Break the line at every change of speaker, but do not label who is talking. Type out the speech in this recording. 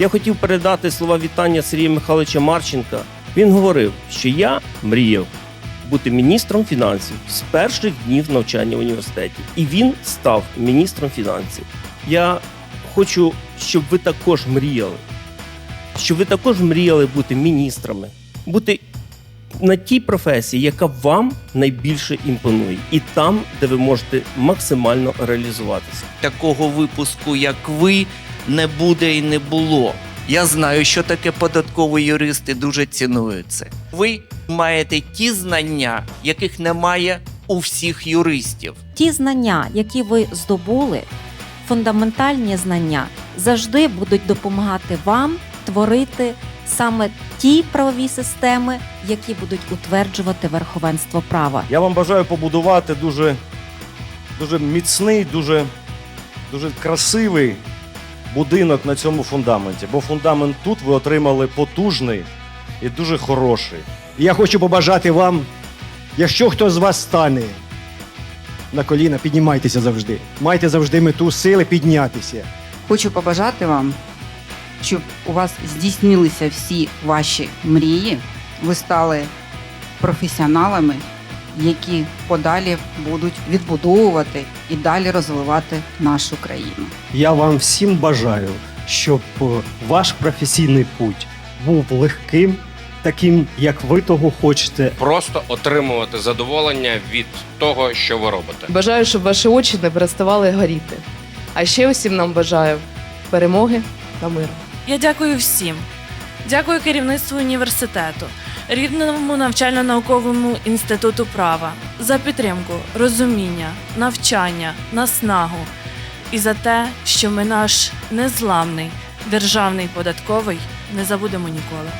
Я хотів передати слова вітання Сергія Михайловича Марченка. Він говорив, що я мріяв бути міністром фінансів з перших днів навчання в університеті, і він став міністром фінансів. Я хочу, щоб ви також мріяли, щоб ви також мріяли бути міністрами, бути на тій професії, яка вам найбільше імпонує, і там, де ви можете максимально реалізуватися.
Такого випуску, як ви, не буде і не було. Я знаю, що таке податкові юристи дуже цінують це. Ви маєте ті знання, яких немає у всіх юристів.
Ті знання, які ви здобули, фундаментальні знання, завжди будуть допомагати вам творити саме ті правові системи, які будуть утверджувати верховенство права.
Я вам бажаю побудувати дуже, дуже міцний, дуже, дуже красивий будинок на цьому фундаменті. Бо фундамент тут ви отримали потужний і дуже хороший.
І Я хочу побажати вам, якщо хто з вас стане на коліна, піднімайтеся завжди. Майте завжди мету сили піднятися.
Хочу побажати вам, щоб у вас здійснилися всі ваші мрії. Ви стали професіоналами, які подалі будуть відбудовувати і далі розвивати нашу країну.
Я вам всім бажаю, щоб е, ваш професійний путь був легким, таким, як ви того хочете,
просто отримувати задоволення від того, що ви робите.
Бажаю, щоб ваші очі не переставали горіти. А ще усім нам бажаю перемоги та миру.
Я дякую всім. Дякую керівництву університету, рідному навчально-науковому інституту права за підтримку, розуміння, навчання, наснагу і за те, що ми наш незламний державний податковий не забудемо ніколи.